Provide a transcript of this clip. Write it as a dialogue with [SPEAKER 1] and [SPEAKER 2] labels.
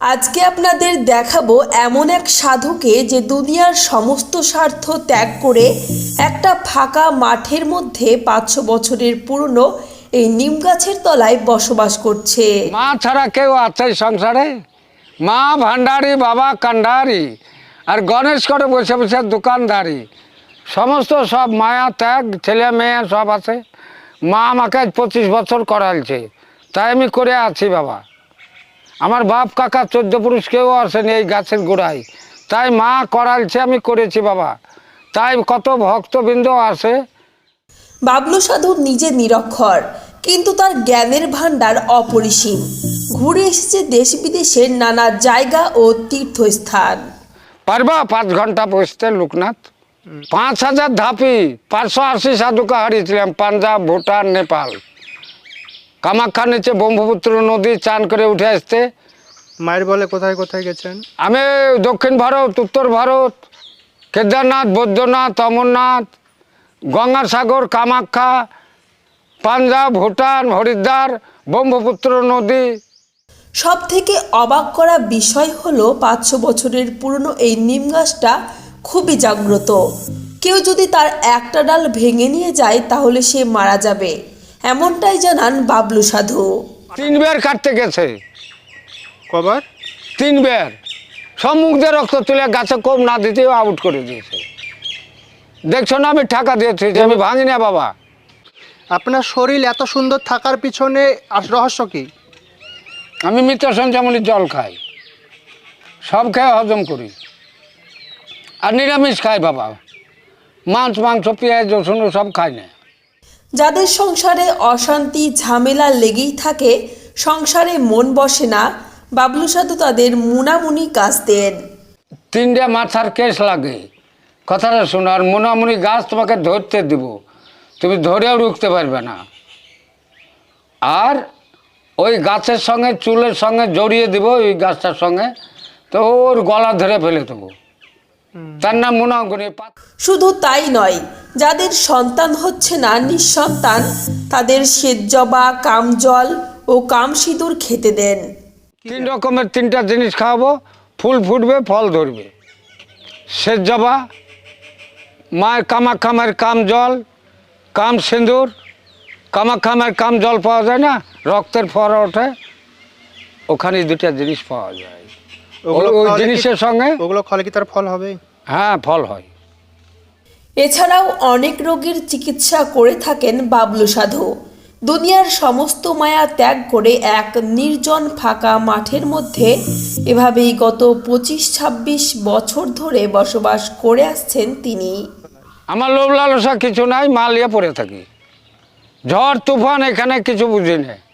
[SPEAKER 1] আজকে আপনাদের দেখাবো এমন এক সাধুকে যে দুনিয়ার সমস্ত স্বার্থ ত্যাগ করে একটা ফাঁকা মাঠের মধ্যে পাঁচশো বছরের পুরনো এই নিম গাছের তলায় বসবাস করছে।
[SPEAKER 2] মা ছাড়া কেউ আছে সংসারে? মা ভান্ডারি বাবা কান্ডারি আর গণেশ করে বসে বসে দোকানদারি। সমস্ত সব মায়া, ত্যাগ, ছেলে মেয়ে সব আছে। মা আমাকে পঁচিশ বছর করাইছে। তাই আমি করে আছি বাবা। আমার বাপ কাকা চোদ্দ পুরুষ কেউ আসেনি এই গাছের গোড়ায়। তাই মা করাইছে আমি করেছি বাবা। তাই কত ভক্তবৃন্দ আসে।
[SPEAKER 1] বাবলু সাধু নিজে নিরক্ষর কিন্তু তার জ্ঞানের ভাণ্ডার অপরিসীম। ঘুরে এসেছে দেশ বিদেশের নানা জায়গা ও তীর্থস্থান।
[SPEAKER 2] পারবা পাঁচ ঘণ্টা বসতে লোকনাথ? পাঁচ হাজার ধাপি পাঁচশো আশি সাধুকে হারিয়েছিলাম পাঞ্জাব ভুটান নেপাল। কামাখ্যা নিচে ব্রহ্মপুত্র নদী চান করে উঠে আসতে।
[SPEAKER 3] মায়ের বলে কোথায় কোথায় গেছেন?
[SPEAKER 2] আমি দক্ষিণ ভারত উত্তর ভারত কেদারনাথ বৈদ্যনাথ অমরনাথ গঙ্গাসাগর কামাখ্যা পাঞ্জাব ভুটান হরিদ্বার ব্রহ্মপুত্র নদী।
[SPEAKER 1] সব থেকে অবাক করা বিষয় হলো পাঁচশো বছরের পুরনো এই নিম গাছটা খুবই জাগ্রত। কেউ যদি তার একটা ডাল ভেঙে নিয়ে যায় তাহলে সে মারা যাবে। এমনটাই জানান বাবলু সাধু।
[SPEAKER 2] তিনবার কাটতে গেছে।
[SPEAKER 3] কবার?
[SPEAKER 2] তিনবার সম্মুখ দিয়ে রক্ত তুলে গাছে কম না দিতে আউট করে দিয়েছে। দেখছ না আমি টাকা দিয়েছি যে আমি ভাঙি না বাবা।
[SPEAKER 3] আপনার শরীর এত সুন্দর থাকার পিছনে আস- রহস্য কি?
[SPEAKER 2] আমি মৃত সঞ্চামলির জল খাই সব খেয়ে হজম করি। আর নিরামিষ খাই বাবা। মাছ মাংস পেঁয়াজ রসুন সব খাই না।
[SPEAKER 1] যাদের সংসারে অশান্তি, ঝামেলা লেগেই থাকে, সংসারে মন বসে না, বাবলু সাধু তাদের মুনামুনি কাজ দেন।
[SPEAKER 2] তিনটে মাথার কেস লাগে। কথাটা শোনো, আর মোনামুনি গাছ তোমাকে ধরতে দিব। তুমি ধরেও রুখতে পারবে না। আর ওই গাছের সঙ্গে, চুলের সঙ্গে জড়িয়ে দিব, ওই গাছটার সঙ্গে, তো ওর গলা ধরে ফেলে দেবো। তার নাম মোনাগুনি
[SPEAKER 1] শুধু তাই নয় যাদের সন্তান হচ্ছে না নিঃসন্তান তাদের সেজবা কামজল ও কাম সিঁদুর খেতে দেন।
[SPEAKER 2] তিন রকমের তিনটা জিনিস খাওয়াবো ফুল ফুটবে ফল ধরবে। সেচ জবা মায়ের কামাখামের কাম জল কাম সিঁদুর কামাখামের কাম জল পাওয়া যায় না রক্তের ফর ওঠে ওখানে দুটা জিনিস পাওয়া যায়। ওই- জিনিসের সঙ্গে?
[SPEAKER 3] ওগুলো খালে কি তার ফল হবে?
[SPEAKER 2] হ্যাঁ ফল হয়।
[SPEAKER 1] এছাড়াও অনেক রোগীর চিকিৎসা করে থাকেন বাবলু সাধু। দুনিয়ার সমস্ত মায়া ত্যাগ করে এক নির্জন ফাঁকা মাঠের মধ্যে এভাবেই গত পঁচিশ ছাব্বিশ বছর ধরে বসবাস করে আসছেন তিনি।
[SPEAKER 2] আমার লোভ লালসা কিছু নাই মালিয়া পড়ে থাকি। ঝড় তুফান এখানে কিছু বুঝি না